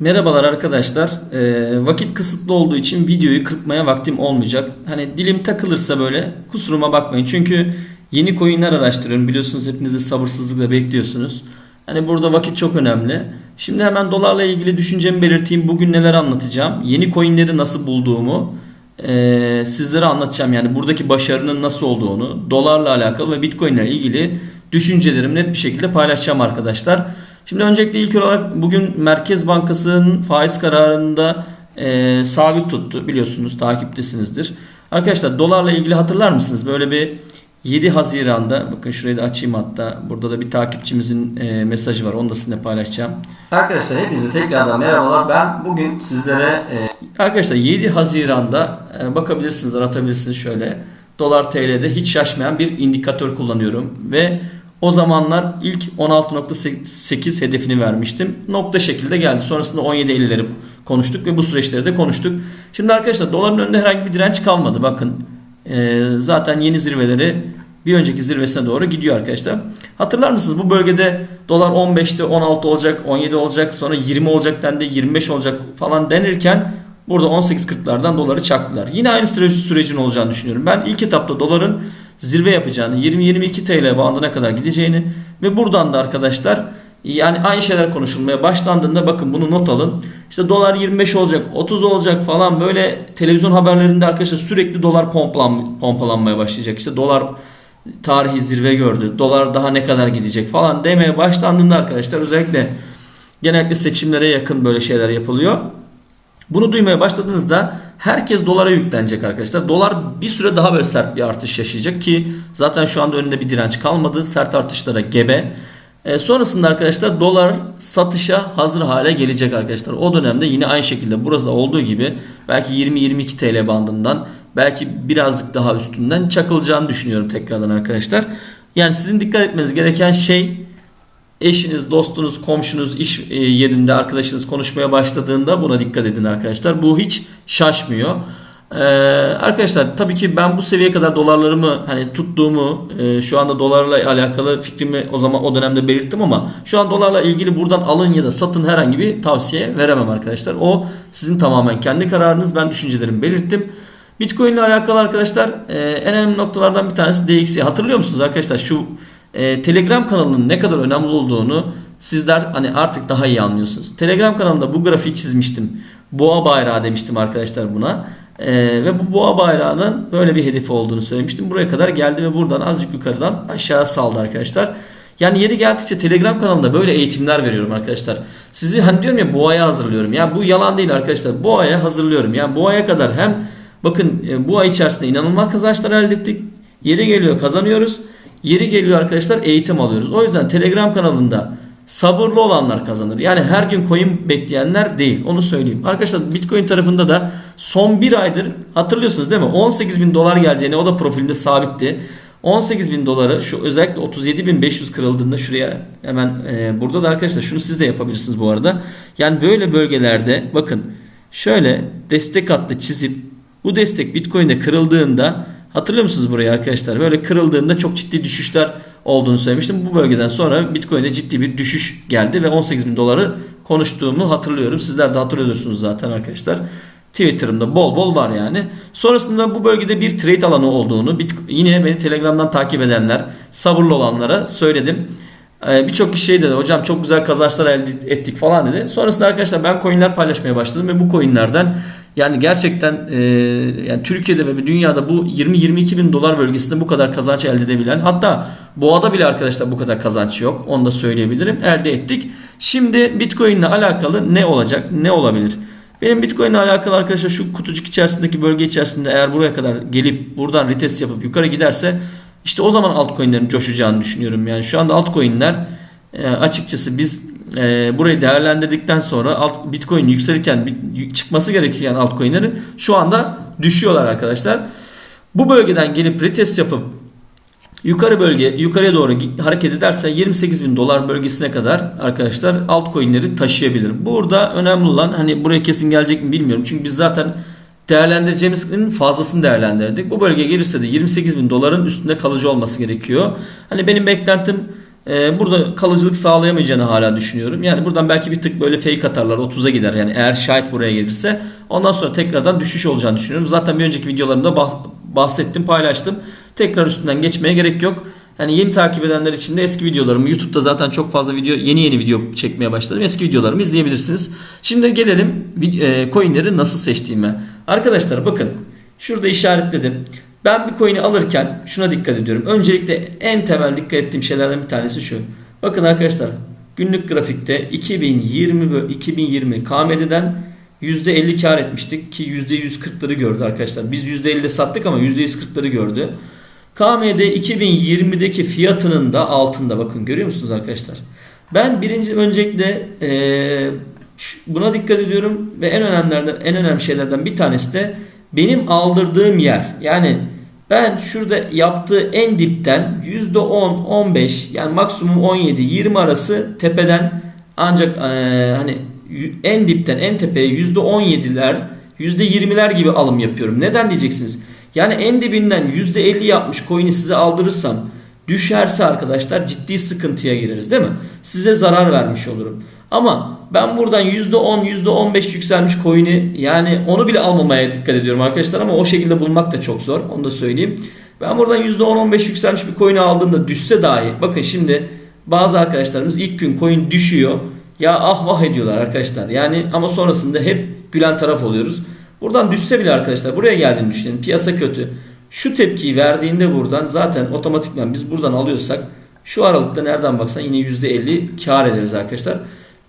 Merhabalar arkadaşlar. Ee, vakit kısıtlı olduğu için videoyu kırpmaya vaktim olmayacak. Hani dilim takılırsa böyle kusuruma bakmayın. Çünkü yeni coinler araştırıyorum. Biliyorsunuz hepiniz de sabırsızlıkla bekliyorsunuz. Hani burada vakit çok önemli. Şimdi hemen dolarla ilgili düşüncemi belirteyim. Bugün neler anlatacağım. Yeni coinleri nasıl bulduğumu ee, sizlere anlatacağım. Yani buradaki başarının nasıl olduğunu, dolarla alakalı ve bitcoin ile ilgili düşüncelerimi net bir şekilde paylaşacağım arkadaşlar. Şimdi öncelikle ilk olarak bugün Merkez Bankası'nın faiz kararında e, sabit tuttu. Biliyorsunuz takiptesinizdir. Arkadaşlar dolarla ilgili hatırlar mısınız? Böyle bir 7 Haziran'da bakın şurayı da açayım hatta. Burada da bir takipçimizin e, mesajı var. Onu da sizinle paylaşacağım. Arkadaşlar hepinize tekrardan merhabalar. Ben bugün sizlere e, arkadaşlar 7 Haziran'da e, bakabilirsiniz, aratabilirsiniz şöyle. Dolar TL'de hiç şaşmayan bir indikatör kullanıyorum ve o zamanlar ilk 16.8 hedefini vermiştim. Nokta şekilde geldi. Sonrasında 17.50'leri konuştuk ve bu süreçleri de konuştuk. Şimdi arkadaşlar doların önünde herhangi bir direnç kalmadı. Bakın e, zaten yeni zirveleri bir önceki zirvesine doğru gidiyor arkadaşlar. Hatırlar mısınız bu bölgede dolar 15'te 16 olacak, 17 olacak, sonra 20 olacak dendi, 25 olacak falan denirken burada 18.40'lardan doları çaktılar. Yine aynı süreci, sürecin olacağını düşünüyorum. Ben ilk etapta doların zirve yapacağını, 20-22 TL bandına kadar gideceğini ve buradan da arkadaşlar yani aynı şeyler konuşulmaya başlandığında bakın bunu not alın. İşte dolar 25 olacak, 30 olacak falan böyle televizyon haberlerinde arkadaşlar sürekli dolar pomplan, pompalanmaya başlayacak. İşte dolar tarihi zirve gördü. Dolar daha ne kadar gidecek falan demeye başlandığında arkadaşlar özellikle genellikle seçimlere yakın böyle şeyler yapılıyor. Bunu duymaya başladığınızda herkes dolara yüklenecek arkadaşlar. Dolar bir süre daha böyle sert bir artış yaşayacak ki zaten şu anda önünde bir direnç kalmadı. Sert artışlara gebe. E, sonrasında arkadaşlar dolar satışa hazır hale gelecek arkadaşlar. O dönemde yine aynı şekilde burada olduğu gibi belki 20-22 TL bandından belki birazcık daha üstünden çakılacağını düşünüyorum tekrardan arkadaşlar. Yani sizin dikkat etmeniz gereken şey eşiniz, dostunuz, komşunuz, iş e, yerinde arkadaşınız konuşmaya başladığında buna dikkat edin arkadaşlar. Bu hiç şaşmıyor. Ee, arkadaşlar tabii ki ben bu seviyeye kadar dolarlarımı hani tuttuğumu e, şu anda dolarla alakalı fikrimi o zaman o dönemde belirttim ama şu an dolarla ilgili buradan alın ya da satın herhangi bir tavsiye veremem arkadaşlar. O sizin tamamen kendi kararınız. Ben düşüncelerimi belirttim. Bitcoin ile alakalı arkadaşlar e, en önemli noktalardan bir tanesi DXY. Hatırlıyor musunuz arkadaşlar şu e, Telegram kanalının ne kadar önemli olduğunu sizler hani artık daha iyi anlıyorsunuz. Telegram kanalında bu grafiği çizmiştim. Boğa bayrağı demiştim arkadaşlar buna. Ee, ve bu boğa bayrağının böyle bir hedefi olduğunu söylemiştim. Buraya kadar geldi ve buradan azıcık yukarıdan aşağı saldı arkadaşlar. Yani yeri geldikçe Telegram kanalında böyle eğitimler veriyorum arkadaşlar. Sizi hani diyorum ya boğaya hazırlıyorum. Ya bu yalan değil arkadaşlar. Boğaya hazırlıyorum. Yani boğaya kadar hem bakın e, bu ay içerisinde inanılmaz kazançlar elde ettik. Yeri geliyor kazanıyoruz. Yeri geliyor arkadaşlar eğitim alıyoruz. O yüzden Telegram kanalında sabırlı olanlar kazanır. Yani her gün coin bekleyenler değil. Onu söyleyeyim. Arkadaşlar Bitcoin tarafında da son bir aydır hatırlıyorsunuz değil mi? 18 bin dolar geleceğini o da profilimde sabitti. 18 bin doları şu özellikle 37 bin 500 kırıldığında şuraya hemen e, burada da arkadaşlar şunu siz de yapabilirsiniz bu arada. Yani böyle bölgelerde bakın şöyle destek hattı çizip bu destek Bitcoin'de kırıldığında hatırlıyor musunuz burayı arkadaşlar? Böyle kırıldığında çok ciddi düşüşler olduğunu söylemiştim. Bu bölgeden sonra Bitcoin'e ciddi bir düşüş geldi ve 18 bin doları konuştuğumu hatırlıyorum. Sizler de hatırlıyorsunuz zaten arkadaşlar. Twitter'ımda bol bol var yani. Sonrasında bu bölgede bir trade alanı olduğunu yine beni Telegram'dan takip edenler, sabırlı olanlara söyledim. Ee, Birçok kişi şey dedi hocam çok güzel kazançlar elde ettik falan dedi. Sonrasında arkadaşlar ben coinler paylaşmaya başladım ve bu coinlerden yani gerçekten e, yani Türkiye'de ve dünyada bu 20-22 bin dolar bölgesinde bu kadar kazanç elde edebilen hatta boğada bile arkadaşlar bu kadar kazanç yok. Onu da söyleyebilirim. Elde ettik. Şimdi Bitcoin ile alakalı ne olacak? Ne olabilir? Benim Bitcoin ile alakalı arkadaşlar şu kutucuk içerisindeki bölge içerisinde eğer buraya kadar gelip buradan retest yapıp yukarı giderse işte o zaman altcoin'lerin coşacağını düşünüyorum. Yani şu anda altcoin'ler e, açıkçası biz e, burayı değerlendirdikten sonra alt, Bitcoin yükselirken çıkması gereken altcoin'leri şu anda düşüyorlar arkadaşlar. Bu bölgeden gelip retest yapıp yukarı bölge yukarıya doğru hareket ederse 28 bin dolar bölgesine kadar arkadaşlar altcoin'leri taşıyabilir. Burada önemli olan hani buraya kesin gelecek mi bilmiyorum. Çünkü biz zaten değerlendireceğimizin fazlasını değerlendirdik. Bu bölge gelirse de 28 bin doların üstünde kalıcı olması gerekiyor. Hani benim beklentim e, burada kalıcılık sağlayamayacağını hala düşünüyorum. Yani buradan belki bir tık böyle fake atarlar 30'a gider yani eğer şayet buraya gelirse. Ondan sonra tekrardan düşüş olacağını düşünüyorum. Zaten bir önceki videolarımda bah- bahsettim paylaştım. Tekrar üstünden geçmeye gerek yok. Yani yeni takip edenler için de eski videolarımı YouTube'da zaten çok fazla video yeni yeni video çekmeye başladım. Eski videolarımı izleyebilirsiniz. Şimdi gelelim e, coinleri nasıl seçtiğime. Arkadaşlar bakın şurada işaretledim. Ben bir coin'i alırken şuna dikkat ediyorum. Öncelikle en temel dikkat ettiğim şeylerden bir tanesi şu. Bakın arkadaşlar günlük grafikte 2020 bö- 2020 KMD'den %50 kar etmiştik ki %140'ları gördü arkadaşlar. Biz %50'de sattık ama %140'ları gördü. KMD 2020'deki fiyatının da altında bakın görüyor musunuz arkadaşlar? Ben birinci öncelikle şu- buna dikkat ediyorum ve en önemlilerden en önemli şeylerden bir tanesi de benim aldırdığım yer. Yani ben şurada yaptığı en dipten %10, 15 yani maksimum 17, 20 arası tepeden ancak eee, hani en dipten en tepeye %17'ler, %20'ler gibi alım yapıyorum. Neden diyeceksiniz? Yani en dibinden %50 yapmış coin'i size aldırırsam düşerse arkadaşlar ciddi sıkıntıya gireriz değil mi? Size zarar vermiş olurum. Ama ben buradan %10, %15 yükselmiş coin'i yani onu bile almamaya dikkat ediyorum arkadaşlar ama o şekilde bulmak da çok zor. Onu da söyleyeyim. Ben buradan %10-15 yükselmiş bir coin'i aldığımda düşse dahi bakın şimdi bazı arkadaşlarımız ilk gün coin düşüyor. Ya ah vah ediyorlar arkadaşlar. Yani ama sonrasında hep gülen taraf oluyoruz. Buradan düşse bile arkadaşlar buraya geldiğini düşünelim. Piyasa kötü. Şu tepkiyi verdiğinde buradan zaten otomatikman biz buradan alıyorsak şu aralıkta nereden baksan yine %50 kar ederiz arkadaşlar.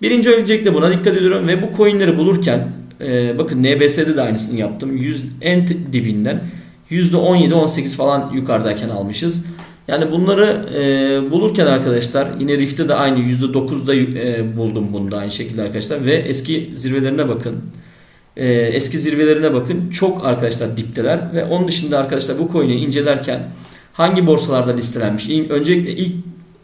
Birinci öncelikle buna dikkat ediyorum ve bu coinleri bulurken e, bakın NBS'de de aynısını yaptım. 100 en dibinden %17-18 falan yukarıdayken almışız. Yani bunları e, bulurken arkadaşlar yine Rift'te de aynı %9'da e, buldum bunu da aynı şekilde arkadaşlar ve eski zirvelerine bakın. E, eski zirvelerine bakın. Çok arkadaşlar dipteler ve onun dışında arkadaşlar bu coin'i incelerken hangi borsalarda listelenmiş? İlk- Öncelikle ilk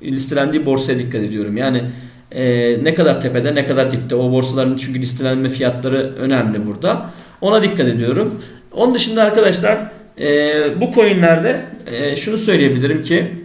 listelendiği borsaya dikkat ediyorum. Yani e, ne kadar tepede ne kadar dipte o borsaların çünkü listelenme fiyatları önemli burada. Ona dikkat ediyorum. Onun dışında arkadaşlar e, bu coinlerde e, şunu söyleyebilirim ki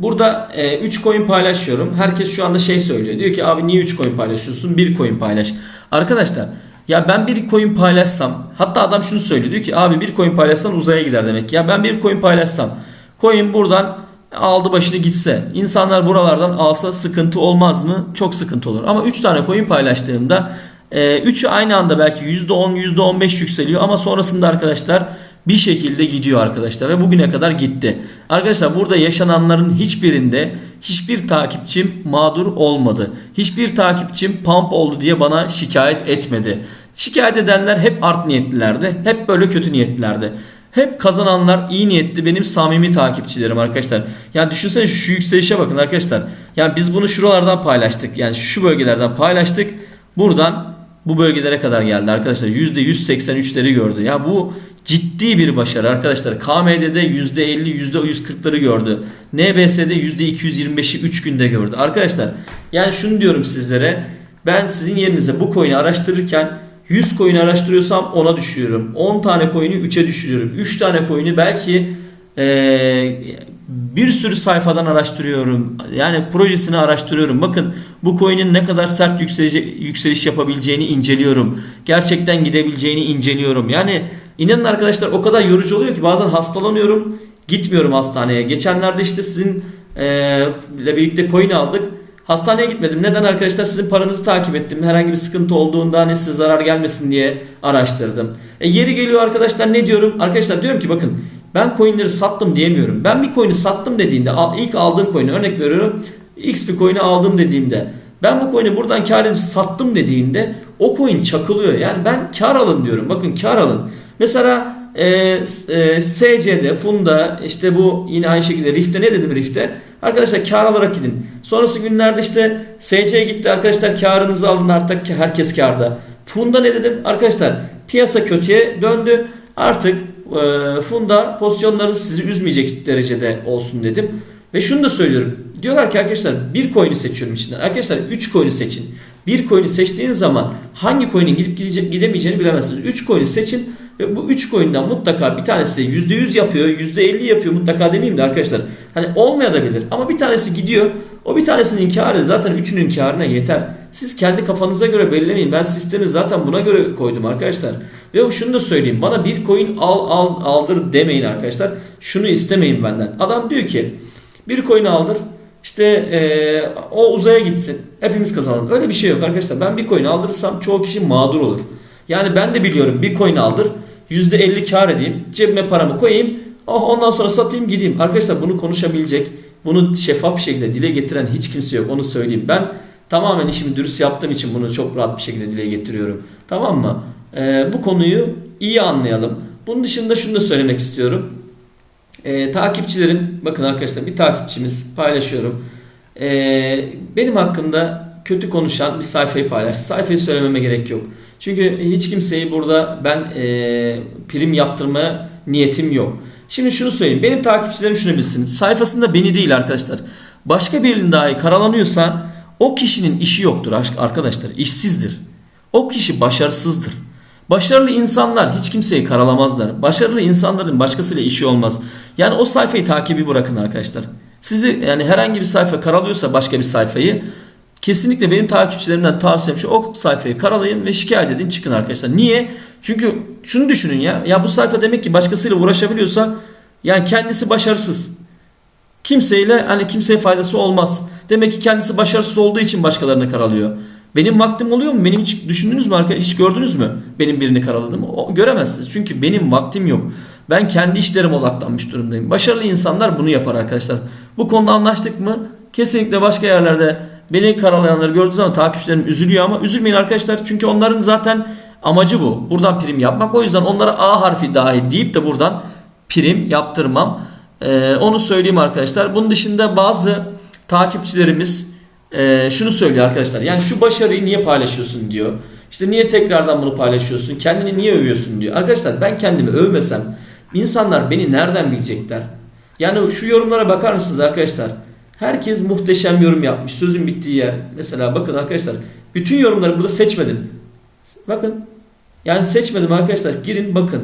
Burada 3 coin paylaşıyorum. Herkes şu anda şey söylüyor. Diyor ki abi niye 3 coin paylaşıyorsun? 1 coin paylaş. Arkadaşlar ya ben bir coin paylaşsam hatta adam şunu söylüyor. Diyor ki abi bir coin paylaşsan uzaya gider demek. Ya ben bir coin paylaşsam coin buradan aldı başını gitse insanlar buralardan alsa sıkıntı olmaz mı? Çok sıkıntı olur. Ama 3 tane coin paylaştığımda 3'ü aynı anda belki %10 %15 yükseliyor ama sonrasında arkadaşlar bir şekilde gidiyor arkadaşlar ve bugüne kadar gitti. Arkadaşlar burada yaşananların hiçbirinde hiçbir takipçim mağdur olmadı. Hiçbir takipçim pump oldu diye bana şikayet etmedi. Şikayet edenler hep art niyetlilerdi. Hep böyle kötü niyetlilerdi. Hep kazananlar iyi niyetli benim samimi takipçilerim arkadaşlar. Yani düşünsene şu, yükselişe bakın arkadaşlar. Yani biz bunu şuralardan paylaştık. Yani şu bölgelerden paylaştık. Buradan bu bölgelere kadar geldi arkadaşlar. %183'leri gördü. Ya bu ciddi bir başarı arkadaşlar. KMD'de %50, %140'ları gördü. NBS'de %225'i 3 günde gördü. Arkadaşlar yani şunu diyorum sizlere. Ben sizin yerinize bu coin'i araştırırken 100 coin araştırıyorsam 10'a düşürüyorum. 10 tane coin'i 3'e düşürüyorum. 3 tane coin'i belki ee, bir sürü sayfadan araştırıyorum. Yani projesini araştırıyorum. Bakın bu coin'in ne kadar sert yükseliş, yükseliş yapabileceğini inceliyorum. Gerçekten gidebileceğini inceliyorum. Yani inanın arkadaşlar o kadar yorucu oluyor ki bazen hastalanıyorum. Gitmiyorum hastaneye. Geçenlerde işte sizin e, birlikte coin aldık. Hastaneye gitmedim. Neden arkadaşlar? Sizin paranızı takip ettim. Herhangi bir sıkıntı olduğunda hani size zarar gelmesin diye araştırdım. E, yeri geliyor arkadaşlar ne diyorum? Arkadaşlar diyorum ki bakın ben coinleri sattım diyemiyorum. Ben bir coin'i sattım dediğinde ilk aldığım coin'i örnek veriyorum. X bir coin'i aldım dediğimde ben bu coin'i buradan kar edip sattım dediğimde o coin çakılıyor. Yani ben kar alın diyorum. Bakın kar alın. Mesela e, e, SC'de, Funda işte bu yine aynı şekilde Rift'te ne dedim Rift'te? Arkadaşlar kar alarak gidin. Sonrası günlerde işte SC'ye gitti arkadaşlar karınızı alın artık herkes karda. Funda ne dedim? Arkadaşlar piyasa kötüye döndü. Artık e, Funda pozisyonları sizi üzmeyecek derecede olsun dedim. Ve şunu da söylüyorum. Diyorlar ki arkadaşlar bir coin'i seçiyorum içinden. Arkadaşlar 3 coin'i seçin. Bir coin'i seçtiğiniz zaman hangi coin'in gidip gidemeyeceğini bilemezsiniz. 3 coin'i seçin ve bu 3 coin'den mutlaka bir tanesi %100 yapıyor, %50 yapıyor mutlaka demeyeyim de arkadaşlar. Hani olmayabilir ama bir tanesi gidiyor. O bir tanesinin karı zaten üçünün karına yeter. Siz kendi kafanıza göre belirlemeyin. Ben sistemi zaten buna göre koydum arkadaşlar. Ve şunu da söyleyeyim. Bana bir coin al, al aldır demeyin arkadaşlar. Şunu istemeyin benden. Adam diyor ki bir coin aldır. İşte ee, o uzaya gitsin. Hepimiz kazanalım. Öyle bir şey yok arkadaşlar. Ben bir coin aldırırsam çoğu kişi mağdur olur. Yani ben de biliyorum bir coin aldır. %50 kar edeyim. Cebime paramı koyayım. Oh, ondan sonra satayım gideyim. Arkadaşlar bunu konuşabilecek, bunu şeffaf bir şekilde dile getiren hiç kimse yok. Onu söyleyeyim. Ben tamamen işimi dürüst yaptığım için bunu çok rahat bir şekilde dile getiriyorum. Tamam mı? Ee, bu konuyu iyi anlayalım. Bunun dışında şunu da söylemek istiyorum. Ee, takipçilerim, bakın arkadaşlar bir takipçimiz paylaşıyorum. Ee, benim hakkımda kötü konuşan bir sayfayı paylaş. Sayfayı söylememe gerek yok. Çünkü hiç kimseyi burada ben e, prim yaptırmaya niyetim yok. Şimdi şunu söyleyeyim. Benim takipçilerim şunu bilsin. Sayfasında beni değil arkadaşlar. Başka birinin dahi karalanıyorsa o kişinin işi yoktur arkadaşlar. İşsizdir. O kişi başarısızdır. Başarılı insanlar hiç kimseyi karalamazlar. Başarılı insanların başkasıyla işi olmaz. Yani o sayfayı takibi bırakın arkadaşlar. Sizi yani herhangi bir sayfa karalıyorsa başka bir sayfayı kesinlikle benim takipçilerimden tavsiyem şu o sayfayı karalayın ve şikayet edin çıkın arkadaşlar. Niye? Çünkü şunu düşünün ya. Ya bu sayfa demek ki başkasıyla uğraşabiliyorsa yani kendisi başarısız. Kimseyle hani kimseye faydası olmaz. Demek ki kendisi başarısız olduğu için başkalarını karalıyor. Benim vaktim oluyor mu? Benim hiç düşündünüz mü arkadaşlar? Hiç gördünüz mü? Benim birini karaladığımı? O, göremezsiniz. Çünkü benim vaktim yok. Ben kendi işlerime odaklanmış durumdayım. Başarılı insanlar bunu yapar arkadaşlar. Bu konuda anlaştık mı? Kesinlikle başka yerlerde beni karalayanları gördüğü zaman takipçilerim üzülüyor ama üzülmeyin arkadaşlar. Çünkü onların zaten amacı bu. Buradan prim yapmak. O yüzden onlara A harfi dahi deyip de buradan prim yaptırmam. Ee, onu söyleyeyim arkadaşlar. Bunun dışında bazı takipçilerimiz e, şunu söylüyor arkadaşlar. Yani şu başarıyı niye paylaşıyorsun diyor. İşte niye tekrardan bunu paylaşıyorsun? Kendini niye övüyorsun diyor. Arkadaşlar ben kendimi övmesem insanlar beni nereden bilecekler? Yani şu yorumlara bakar mısınız arkadaşlar? Herkes muhteşem yorum yapmış. Sözün bittiği yer. Mesela bakın arkadaşlar. Bütün yorumları burada seçmedim. Bakın. Yani seçmedim arkadaşlar. Girin bakın.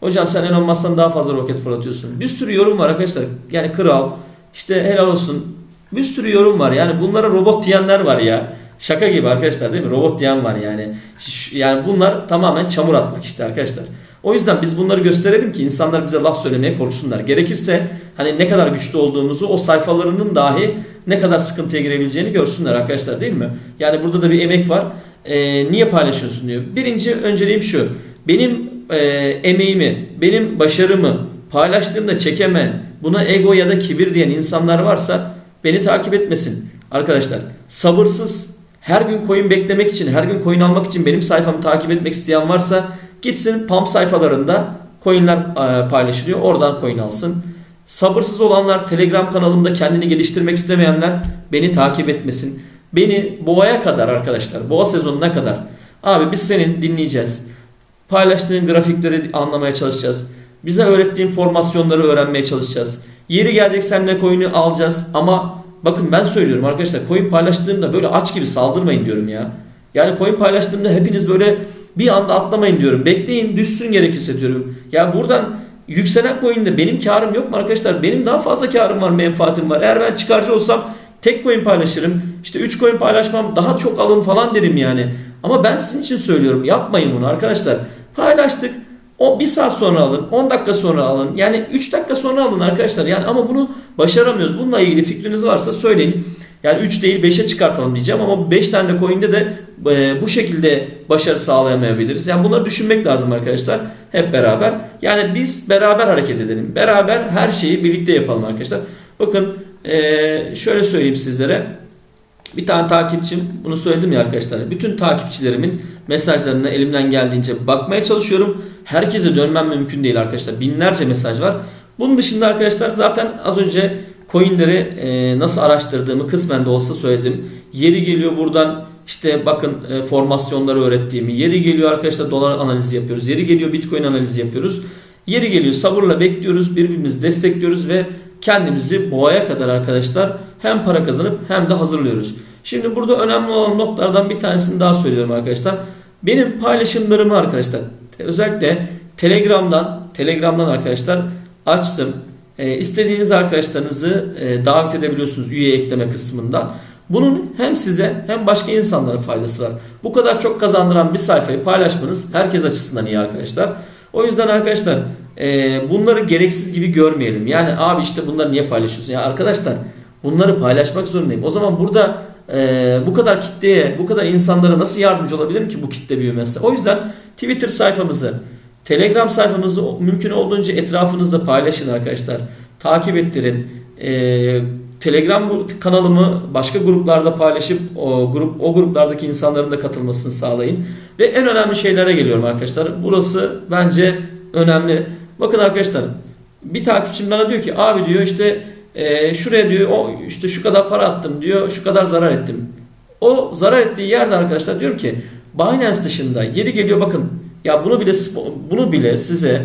Hocam sen Elon Musk'tan daha fazla roket fırlatıyorsun. Bir sürü yorum var arkadaşlar. Yani kral. İşte helal olsun. Bir sürü yorum var. Yani bunlara robot diyenler var ya. Şaka gibi arkadaşlar değil mi? Robot diyen var yani. Yani bunlar tamamen çamur atmak işte arkadaşlar. O yüzden biz bunları gösterelim ki insanlar bize laf söylemeye korksunlar. Gerekirse hani ne kadar güçlü olduğumuzu o sayfalarının dahi ne kadar sıkıntıya girebileceğini görsünler arkadaşlar değil mi? Yani burada da bir emek var. Ee, niye paylaşıyorsun diyor. Birinci önceliğim şu. Benim e, emeğimi, benim başarımı paylaştığımda çekeme, buna ego ya da kibir diyen insanlar varsa beni takip etmesin. Arkadaşlar sabırsız her gün coin beklemek için, her gün coin almak için benim sayfamı takip etmek isteyen varsa gitsin pump sayfalarında coinler e, paylaşılıyor. Oradan coin alsın. Sabırsız olanlar Telegram kanalımda kendini geliştirmek istemeyenler beni takip etmesin. Beni boğaya kadar arkadaşlar, boğa sezonuna kadar. Abi biz senin dinleyeceğiz. Paylaştığın grafikleri anlamaya çalışacağız. Bize öğrettiğin formasyonları öğrenmeye çalışacağız. Yeri gelecek seninle coin'i alacağız ama bakın ben söylüyorum arkadaşlar coin paylaştığımda böyle aç gibi saldırmayın diyorum ya. Yani coin paylaştığımda hepiniz böyle bir anda atlamayın diyorum. Bekleyin düşsün gerekirse diyorum. Ya buradan yükselen coin'de benim karım yok mu arkadaşlar? Benim daha fazla karım var, menfaatim var. Eğer ben çıkarcı olsam tek coin paylaşırım. İşte 3 coin paylaşmam daha çok alın falan derim yani. Ama ben sizin için söylüyorum. Yapmayın bunu arkadaşlar. Paylaştık. O bir saat sonra alın, 10 dakika sonra alın. Yani 3 dakika sonra alın arkadaşlar. Yani ama bunu başaramıyoruz. Bununla ilgili fikriniz varsa söyleyin. Yani 3 değil 5'e çıkartalım diyeceğim ama 5 tane de coin'de de e, bu şekilde başarı sağlayamayabiliriz. Yani bunları düşünmek lazım arkadaşlar hep beraber. Yani biz beraber hareket edelim. Beraber her şeyi birlikte yapalım arkadaşlar. Bakın e, şöyle söyleyeyim sizlere. Bir tane takipçim bunu söyledim ya arkadaşlar. Bütün takipçilerimin mesajlarına elimden geldiğince bakmaya çalışıyorum. Herkese dönmem mümkün değil arkadaşlar. Binlerce mesaj var. Bunun dışında arkadaşlar zaten az önce coinleri e, nasıl araştırdığımı kısmen de olsa söyledim. Yeri geliyor buradan işte bakın e, formasyonları öğrettiğimi. Yeri geliyor arkadaşlar dolar analizi yapıyoruz. Yeri geliyor bitcoin analizi yapıyoruz. Yeri geliyor sabırla bekliyoruz. Birbirimizi destekliyoruz ve kendimizi boğaya kadar arkadaşlar hem para kazanıp hem de hazırlıyoruz. Şimdi burada önemli olan noktalardan bir tanesini daha söylüyorum arkadaşlar. Benim paylaşımlarımı arkadaşlar özellikle Telegram'dan Telegram'dan arkadaşlar açtım. E, istediğiniz arkadaşlarınızı e, davet edebiliyorsunuz üye ekleme kısmından. Bunun hem size hem başka insanlara faydası var. Bu kadar çok kazandıran bir sayfayı paylaşmanız herkes açısından iyi arkadaşlar. O yüzden arkadaşlar e, bunları gereksiz gibi görmeyelim. Yani abi işte bunları niye paylaşıyorsun? Ya arkadaşlar bunları paylaşmak zorundayım. O zaman burada e, bu kadar kitleye, bu kadar insanlara nasıl yardımcı olabilirim ki bu kitle büyümesi? O yüzden Twitter sayfamızı, Telegram sayfamızı mümkün olduğunca etrafınızda paylaşın arkadaşlar. Takip ettirin. E, Telegram kanalımı başka gruplarda paylaşıp o grup o gruplardaki insanların da katılmasını sağlayın. Ve en önemli şeylere geliyorum arkadaşlar. Burası bence önemli. Bakın arkadaşlar bir takipçim bana diyor ki abi diyor işte e, şuraya diyor o işte şu kadar para attım diyor şu kadar zarar ettim. O zarar ettiği yerde arkadaşlar diyorum ki Binance dışında yeri geliyor bakın ya bunu bile bunu bile size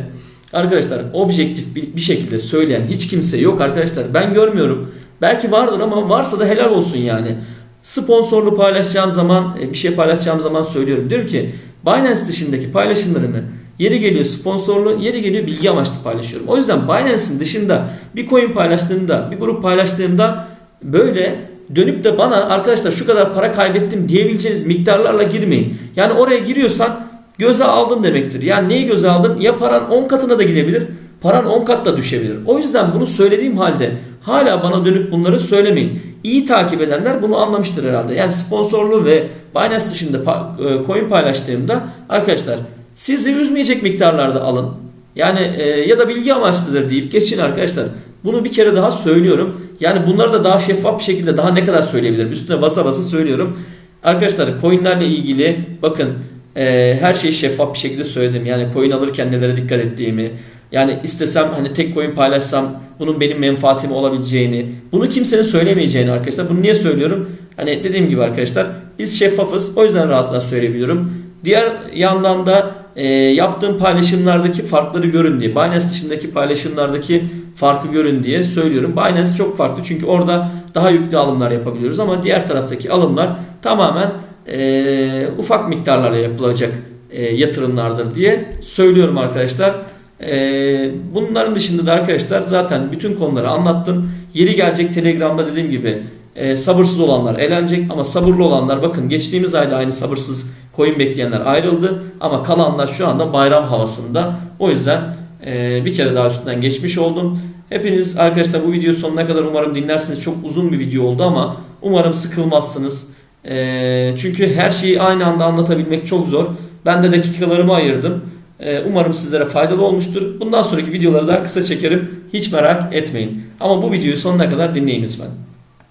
arkadaşlar objektif bir, bir şekilde söyleyen hiç kimse yok arkadaşlar. Ben görmüyorum. Belki vardır ama varsa da helal olsun yani. Sponsorlu paylaşacağım zaman e, bir şey paylaşacağım zaman söylüyorum. Diyorum ki Binance dışındaki paylaşımlarımı yeri geliyor sponsorlu, yeri geliyor bilgi amaçlı paylaşıyorum. O yüzden Binance'in dışında bir coin paylaştığımda, bir grup paylaştığımda böyle dönüp de bana arkadaşlar şu kadar para kaybettim diyebileceğiniz miktarlarla girmeyin. Yani oraya giriyorsan göze aldın demektir. Yani neyi göze aldın? Ya paran 10 katına da gidebilir, paran 10 kat da düşebilir. O yüzden bunu söylediğim halde hala bana dönüp bunları söylemeyin. İyi takip edenler bunu anlamıştır herhalde. Yani sponsorlu ve Binance dışında e, coin paylaştığımda arkadaşlar sizi üzmeyecek miktarlarda alın. Yani e, ya da bilgi amaçlıdır deyip geçin arkadaşlar. Bunu bir kere daha söylüyorum. Yani bunları da daha şeffaf bir şekilde daha ne kadar söyleyebilirim? Üstüne basa basa söylüyorum. Arkadaşlar coinlerle ilgili bakın e, her şeyi şeffaf bir şekilde söyledim. Yani coin alırken nelere dikkat ettiğimi, yani istesem hani tek coin paylaşsam bunun benim menfaatim olabileceğini, bunu kimsenin söylemeyeceğini arkadaşlar. Bunu niye söylüyorum? Hani dediğim gibi arkadaşlar biz şeffafız. O yüzden rahat söyleyebiliyorum. Diğer yandan da e, yaptığım paylaşımlardaki farkları görün diye, Binance dışındaki paylaşımlardaki farkı görün diye söylüyorum. Binance çok farklı çünkü orada daha yüklü alımlar yapabiliyoruz ama diğer taraftaki alımlar tamamen e, ufak miktarlarla yapılacak e, yatırımlardır diye söylüyorum arkadaşlar. E, bunların dışında da arkadaşlar zaten bütün konuları anlattım. Yeri gelecek Telegram'da dediğim gibi e, sabırsız olanlar elenecek ama sabırlı olanlar bakın geçtiğimiz ayda aynı sabırsız coin bekleyenler ayrıldı ama kalanlar şu anda bayram havasında. O yüzden e, bir kere daha üstünden geçmiş oldum. Hepiniz arkadaşlar bu video sonuna kadar umarım dinlersiniz. Çok uzun bir video oldu ama umarım sıkılmazsınız. E, çünkü her şeyi aynı anda anlatabilmek çok zor. Ben de dakikalarımı ayırdım. E, umarım sizlere faydalı olmuştur. Bundan sonraki videoları daha kısa çekerim. Hiç merak etmeyin. Ama bu videoyu sonuna kadar dinleyin lütfen.